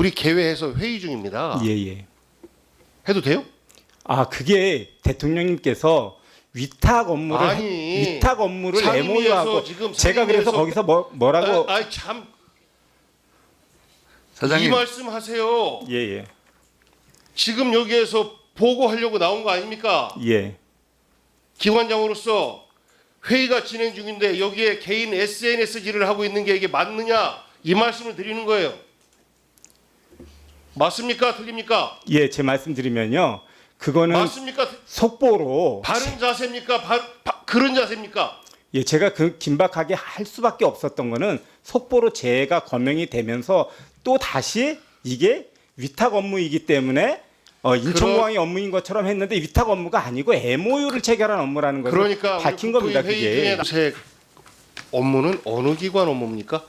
우리 개회해서 회의 중입니다. 예, 예. 해도 돼요? 아, 그게 대통령님께서 위탁 업무를 아니, 위탁 업무를 상임위에서 MOU하고 지금 제가 그래서 상임위에서 거기서 뭐 뭐라고 아, 아, 참. 이 사장님 말씀하세요. 예, 예. 지금 여기에서 보고하려고 나온 거 아닙니까? 예. 기관장으로서 회의가 진행 중인데 여기에 개인 SNS질을 하고 있는 게 이게 맞느냐 이 말씀을 드리는 거예요. 맞습니까? 틀립니까? 예, 제 말씀드리면요. 그거는 맞습니까? 속보로 바른 자세입니까? 바, 바- 그런 자세입니까? 예, 제가 그 긴박하게 할 수밖에 없었던 거는 속보로 제가 거명이 되면서 또 다시 이게 위탁 업무이기 때문에 어, 인천공항의 업무인 것처럼 했는데 위탁 업무가 아니고 MOU를 체결한 업무라는 것을 그러니까 밝힌 국토위 겁니다. 그게 업무는 어느 기관 업무입니까?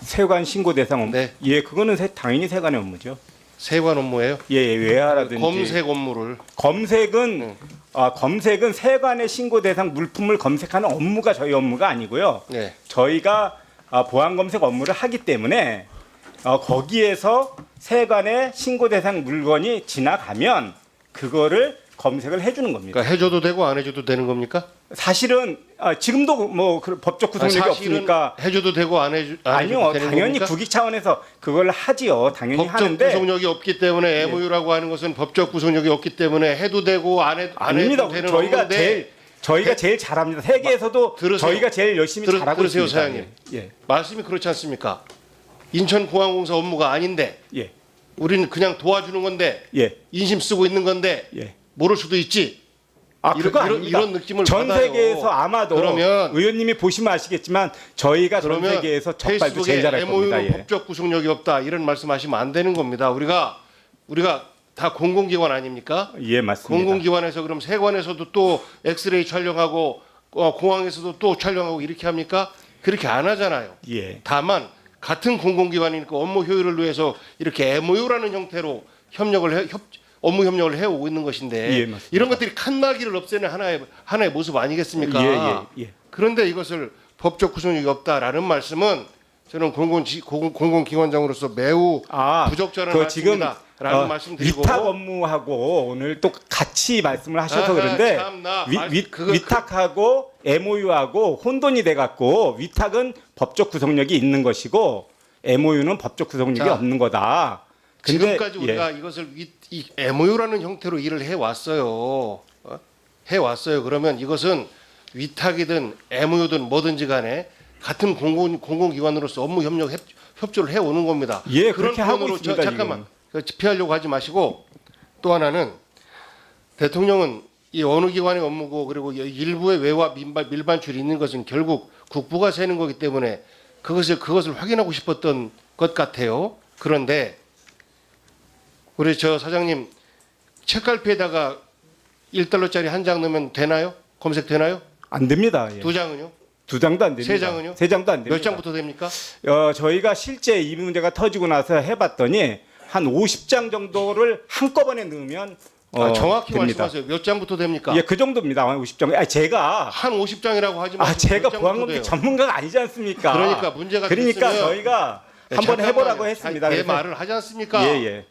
세관 신고 대상 업무. 네. 예, 그거는 세- 당연히 세관의 업무죠. 세관 업무예요. 예, 예 외화라든지 검색 업무를 검색은 네. 아, 검색은 세관의 신고 대상 물품을 검색하는 업무가 저희 업무가 아니고요. 네. 저희가 아, 보안 검색 업무를 하기 때문에 어, 거기에서 세관의 신고 대상 물건이 지나가면 그거를 검색을 해주는 겁니다. 그러니까 해줘도 되고 안 해줘도 되는 겁니까? 사실은 아, 지금도 뭐 그 법적 구속력이 아, 사실은 없으니까 해줘도 되고 안 해줘 안 아니요 해줘도 되는 당연히 겁니까? 국익 차원에서 그걸 하지요 당연히 법적 하는데 예. 구속력이 없기 때문에 MOU라고 하는 것은 법적 구속력이 없기 때문에 해도 되고 안 해도 안 아닙니다 해도 되는 저희가 업무인데 제일 저희가 해- 제일 잘합니다 세계에서도 들으세요. 저희가 제일 열심히 들으- 잘하고 들으세요, 있습니다 사장님. 예 말씀이 그렇지 않습니까? 인천공항공사 업무가 아닌데 예, 우리는 그냥 도와주는 건데 예, 인심 쓰고 있는 건데 예. 모를 수도 있지. 아 이런- 그거 이런- 아닙니다. 이런 느낌을 전 받아요. 세계에서 아마도 그러면- 의원님이 보시면 아시겠지만 저희가 전 그러면 세계에서 적발도 페이스북에 제일 잘할 겁니다. MOU는 예. 법적 구속력이 없다 이런 말씀하시면 안 되는 겁니다. 우리가 우리가 다 공공기관 아닙니까? 예 맞습니다. 공공기관에서 그럼 세관에서도 또 엑스레이 촬영하고 어, 공항에서도 또 촬영하고 이렇게 합니까? 그렇게 안 하잖아요. 예, 다만 같은 공공기관이니까 업무 효율을 위해서 이렇게 MOU라는 형태로 협력을 해, 협, 업무 협력을 해오고 있는 것인데 예. 이런 것들이 칸막이를 없애는 하나의 하나의 모습 아니겠습니까? 예, 예, 예. 그런데 이것을 법적 구속력이 없다라는 말씀은 저는 공공 공공 기관장으로서 매우 아, 부적절한 그 말씀이다라는 어, 말씀드리고 위탁 업무하고 오늘 또 같이 말씀을 하셔서 아하, 그런데 참나. 위, 말- 위, 그거- 위탁하고 MOU하고 혼돈이 돼갖고 위탁은 법적 구속력이 있는 것이고 MOU는 법적 구속력이 자, 없는 거다. 근데, 지금까지 예. 우리가 이것을 위, 이 MOU라는 형태로 일을 해 왔어요. 어? 해 왔어요. 그러면 이것은 위탁이든 MOU든 뭐든지 간에 같은 공공 공공기관으로서 업무 협력 협, 협조를 해 오는 겁니다. 예, 그런 표현으로 있습니다, 잠깐만 그 피하려고 하지 마시고 또 하나는 대통령은 이 어느 기관의 업무고 그리고 일부의 외화 민반 밀반출이 있는 것은 결국 국부가 세는 거기 때문에 그것을 그것을 확인하고 싶었던 것 같아요. 그런데 우리 저 사장님 책갈피에다가 1달러짜리 한 장 넣으면 되나요? 검색 되나요? 안 됩니다. 예. 두 장은요? 두 장도 안 됩니다. 세 장은요? 세 장도 안 됩니다. 몇 장부터 됩니까? 어, 저희가 실제 이 문제가 터지고 나서 해봤더니 한 50장 정도를 한꺼번에 넣으면 어, 아, 정확히 됩니다. 말씀하세요. 몇 장부터 됩니까? 예, 그 정도입니다. 한 50장. 아, 제가 한 50장이라고 하지 마시고 아, 제가 보안검색? 전문가가 아니지 않습니까? 그러니까 문제가 그러니까 저희가 네, 한번. 해보라고 했습니다. 내 그래서- 말을 하지 않습니까? 예, 예.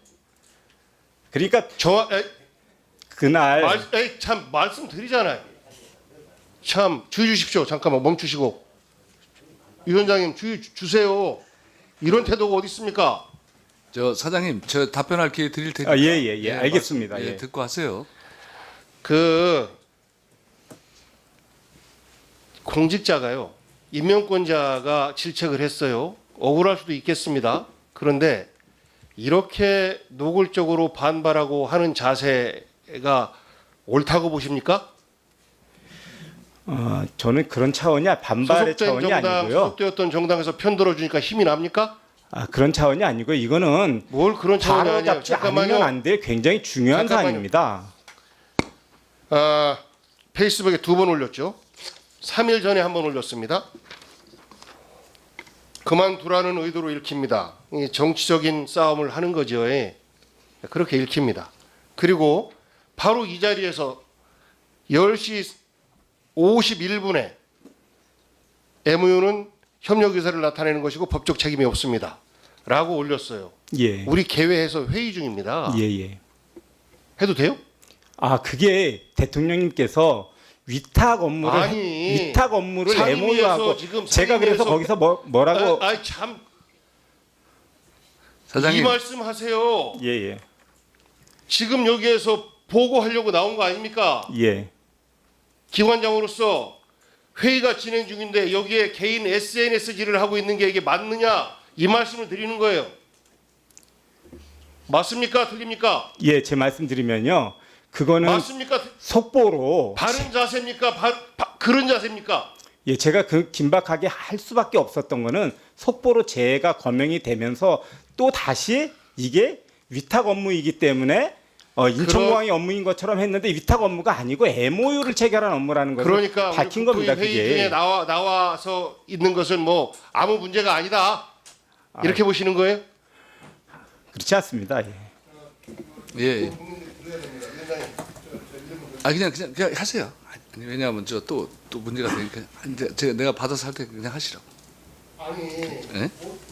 그러니까 정확 에이, 그날 말, 에이, 참 말씀 드리잖아요. 참 주의 주십시오. 잠깐만 멈추시고 위원장님 주의 주- 주세요. 이런 태도가 어디 있습니까? 저 사장님 저 답변할 기회 드릴 테니까 아, 예, 예, 예. 알겠습니다. 말씀, 예, 예. 듣고 하세요. 그 공직자가요 임명권자가 질책을 했어요 억울할 수도 있겠습니다 그런데 이렇게 노골적으로 반발하고 하는 자세가 옳다고 보십니까? 어, 저는 그런 차원이 반발의 차원이 정당 아니고요. 소속되었던 정당에서 편 들어 주니까 힘이 납니까? 아, 그런 차원이 아니고 이거는 뭘 그런 차원이 않으면 잠깐만요 안될 굉장히 중요한 잠깐만요. 사안입니다. 아, 페이스북에 두 번 올렸죠. 3일 전에 한 번 올렸습니다. 그만두라는 의도로 읽힙니다. 이 정치적인 싸움을 하는 거죠. 예. 그렇게 읽힙니다. 그리고 바로 이 자리에서 10시 51분에 MOU는 협력 의사를 나타내는 것이고 법적 책임이 없습니다. 라고 올렸어요. 예. 우리 개회해서 회의 중입니다. 예, 예. 해도 돼요? 아, 그게 대통령님께서 위탁 업무를 아니, 위탁 업무를 상임위에서 MOU하고 지금 제가 그래서 상임위에서 거기서 뭐 뭐라고 아, 아, 참. 이 사장님 말씀하세요. 예, 예. 지금 여기에서 보고하려고 나온 거 아닙니까? 예. 기관장으로서 회의가 진행 중인데 여기에 개인 SNS질을 하고 있는 게 이게 맞느냐 이 말씀을 드리는 거예요. 맞습니까? 틀립니까? 예, 제 말씀드리면요. 그거는 맞습니까? 속보로 바른 자세입니까? 바, 바- 그런 자세입니까? 예, 제가 그 긴박하게 할 수밖에 없었던 거는 속보로 제가 거명이 되면서 또 다시 이게 위탁 업무이기 때문에 어, 인천공항의 업무인 것처럼 했는데 위탁 업무가 아니고 MOU를 체결한 업무라는 것을 그러니까 밝힌 겁니다. 회의 중에 그게 나와 나와서 있는 것은 뭐 아무 문제가 아니다 이렇게 보시는 거예요? 그렇지 않습니다. 예. 예. 예. 아 그냥 그냥 그냥 하세요. 아니, 왜냐하면 저 또 또 문제가 되니까 이제 제가 내가 받아서 할 때 그냥 하시라고. 아니 예?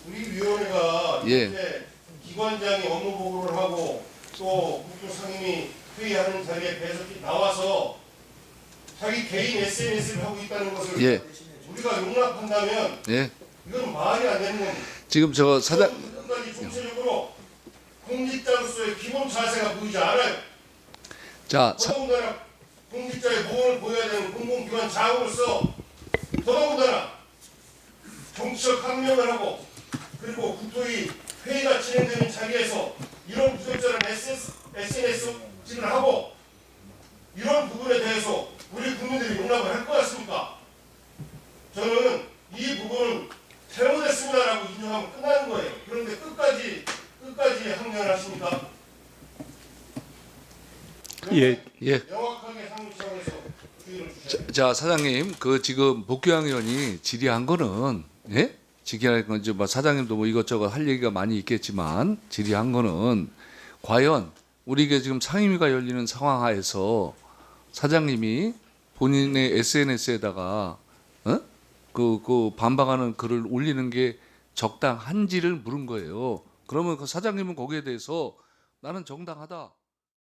우리 위원회가 예. 기관장이 업무 보고를 하고 또 국토상임위 회의하는 자리에 배석이 나와서 자기 개인 SNS를 하고 있다는 것을 예. 우리가 용납한다면 예. 이건 말이 안 되는 겁니다. 지금 저 사장 공직자로서의 기본 자세가 보이지 않아요. 자 사, 더더군다나 공직자의 모험을 보여야 되는 공공기관 장으로서 더더군다나 정치적 항명을 하고 그리고 국토위 회의가 진행되는 자리에서 이런 부적절한 SNS를 하고 이런 부분에 대해서 우리 국민들이 용납을 할 것 같습니까? 저는 이 부분은 잘못했습니다라고 인정하면 끝나는 거예요. 그런데 끝까지 끝까지 항명을 하십니까? 예, 자, 자 사장님 그 지금 복귀왕 의원이 질의한 거는 예? 질의한 건 이제 뭐 사장님도 뭐 이것저것 할 얘기가 많이 있겠지만 질의한 거는 과연 우리가 지금 상임위가 열리는 상황 하에서 사장님이 본인의 SNS에다가 어? 그, 그 반박하는 글을 올리는 게 적당한지를 물은 거예요. 그러면 그 사장님은 거기에 대해서 나는 정당하다.